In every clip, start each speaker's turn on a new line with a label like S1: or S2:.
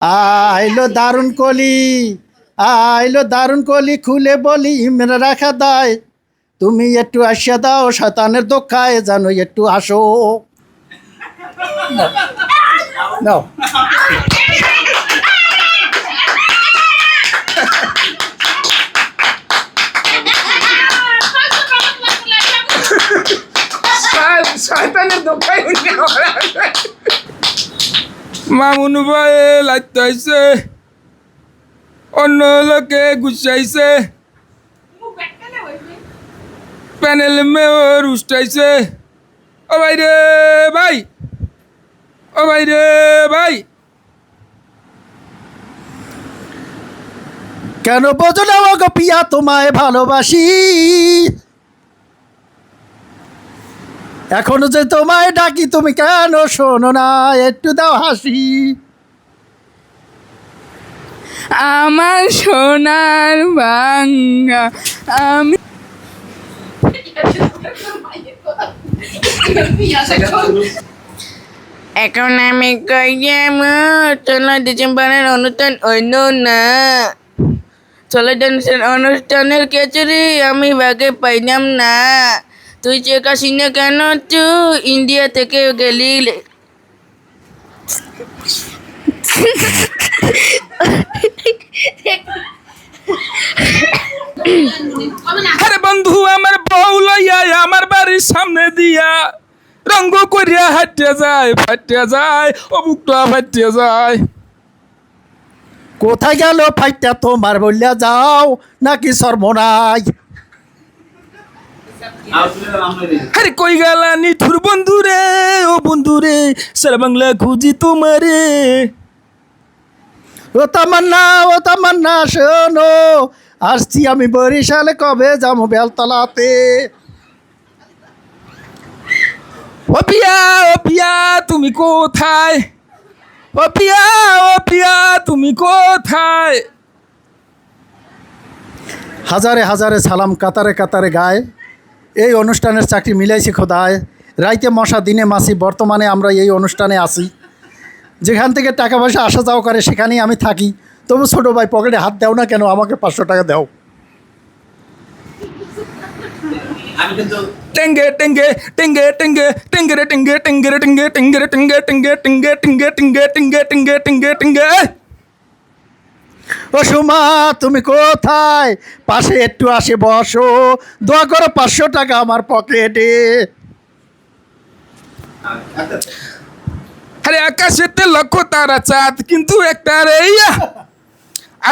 S1: আইলো দারুণ কলি, আইলো দারুণ কলি, খুলে বলি ইমরা রাখা দায়। তুমি একটু আসিয়া দাও শতানের দোকায় জানো একটু আসো। নাও।
S2: মামুন ভাই লাইতাইছে। অন্য লোকে গুছাইছে। Panel mayor উষ্টাইছে। ও ভাই রে ভাই। ও ভাই রে ভাই।
S1: কেন বোঝো না গো পিয়া, তোমায় ভালোবাসি। এখনও যে তোমায় ডাকি, তুমি কেন শোনো না? একটু দাও হাসি।
S2: আমার সোনার বাংলা, আমি এখন আমি চলো ডিসেম্বরের অনুষ্ঠান অন্য না। চলো অনুষ্ঠানের কেচুরি আমি ভাগে পাইলাম না। তুই চেক না কেন? তুই ইন্ডিয়া থেকে গেলি আরে বন্ধু আমার বউ লইয়া আমার বাড়ির সামনে দিয়া রঙ্গ করিয়া হাঁটিয়া যায় ফাটিয়া যায় ও বুকটা ফাটিয়া যায়।
S1: কোথায় গেল ফাইটা তোমার বললে যাও নাকি সর্বনাই
S2: আরে কই গেলা নিঠুর বন্ধু রে? ও বন্ধু রে, সারা বাংলা খুঁজি তোমারে।
S1: ও তামান্না ও তামান্না, শোনো, আসছি আমি বরিশালে, কবে যাব বেলতলাতে?
S2: ও পিয়া ও পিয়া, তুমি কোথায়? ও পিয়া ও পিয়া, তুমি কোথায়?
S1: হাজারে হাজারে সালাম কাতারে কাতারে গায়। এই অনুষ্ঠানের চাকরি মিলাইছি খোদায় রাইতে মশা দিনে মাসি বর্তমানে আমরা এই অনুষ্ঠানে আসি যেখান থেকে টাকা পয়সা আসা যাওয়া করে সেখানেই আমি থাকি তবু ছোটো ভাই পকেটে হাত দাও না কেন আমাকে পাঁচশো টাকা দাও
S2: টেঙ্গে টেঙ্গে টেঙ্গে টেঙ্গে টেঙ্গে টেঙ্গে টেঙ্গে টেঙ্গে টেঙ্গে টেঙ্গে টেঙ্গে টেঙ্গে টেঙ্গে টেঙ্গে টেঙ্গে টেঙ্গে টেঙ্গে টেঙ্গে
S1: ও সুমা তুমি কোথায়? পাশে একটু আসে বসো। দোয়া করো পাঁচশো টাকা আমার পকেটে।
S2: আরে আকাশেতে লক্ষ তারা চাঁদ কিন্তু একটা রে ইয়া।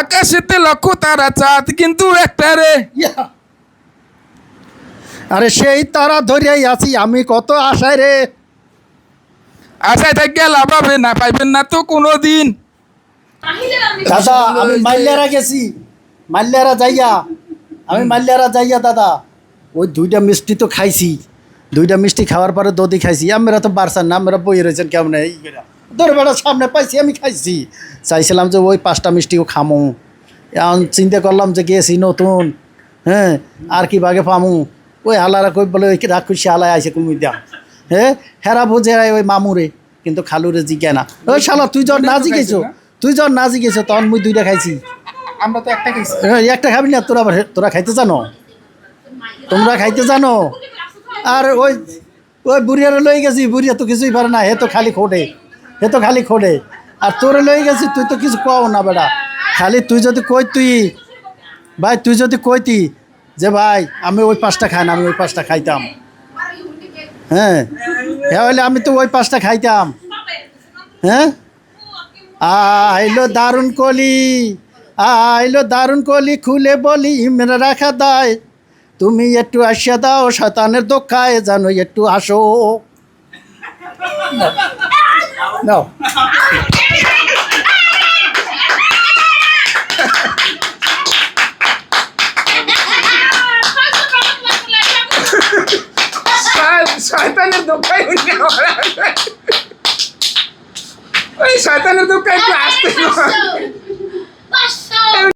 S2: আকাশেতে লক্ষ তারা চাঁদ কিন্তু একটা রে।
S1: ইয়া। আরে সেই তারা ধরিয়াই আছি আমি কত আশায় রে।
S2: আশায় থাকে লাভ হবে না পাইবেন না তো কোনো দিন
S1: দাদা আমি মাল্যারা গেছি। মাল্যারা যাইয়া আমি মাল্যারা যাইয়া দাদা ওই দুইটা মিষ্টি তো খাইছি। দুইটা মিষ্টি খাওয়ার পরে দদি খাইছি। আমরা তো বারসান না আমরা বই রয়েছেন কেমন? এই সামনে পাইছি আমি খাইছি। চাইছিলাম যে ওই পাঁচটা মিষ্টিও খামো। এখন চিন্তা করলাম যে গেছি নতুন হ্যাঁ আর কি বাগে পামু। ওই হালারা কই বলে ওই রাক্ষসী হালায় আইসে কুমি দাম হ্যাঁ হেরা বুঝে ওই মামুরে কিন্তু খালুরে জিজ্ঞা না। ওই শালা তুই যখন না জিগেছো তুই যখন না জিগেছো তখন মুই দুইটা খাইছি।
S2: আমরা তো একটা গেছি
S1: হ্যাঁ, একটা খাবি না তোরা আবার- তোরা খাইতে জানো? তোমরা খাইতে জানো? আর ওই ওই বুড়িয়ারে লই গেছি বুড়িয়া তো কিছুই পারে না হে তো খালি খোটে হে তো খালি খোটে। আর তোরে লই গেছি তুই তো কিছু কও না বেটা। খালি তুই যদি কই তুই ভাই তুই যদি কইতি যে ভাই আমি ওই পাঁচটা খাই না আমি ওই পাঁচটা খাইতাম। হ্যাঁ? হ্যাঁ হলে আমি তো ওই পাঁচটা খাইতাম। হ্যাঁ? আইলো দারুণ কলি, আইলো দারুণ কলি, খুলে বলি ইমরা রাখা দায়। তুমি একটু আসিয়া দাও শতানের দোকায় জানো একটু আসো। নাও।
S2: শয়তানের দোকান ওই শয়তানের দোকান একটু আসতে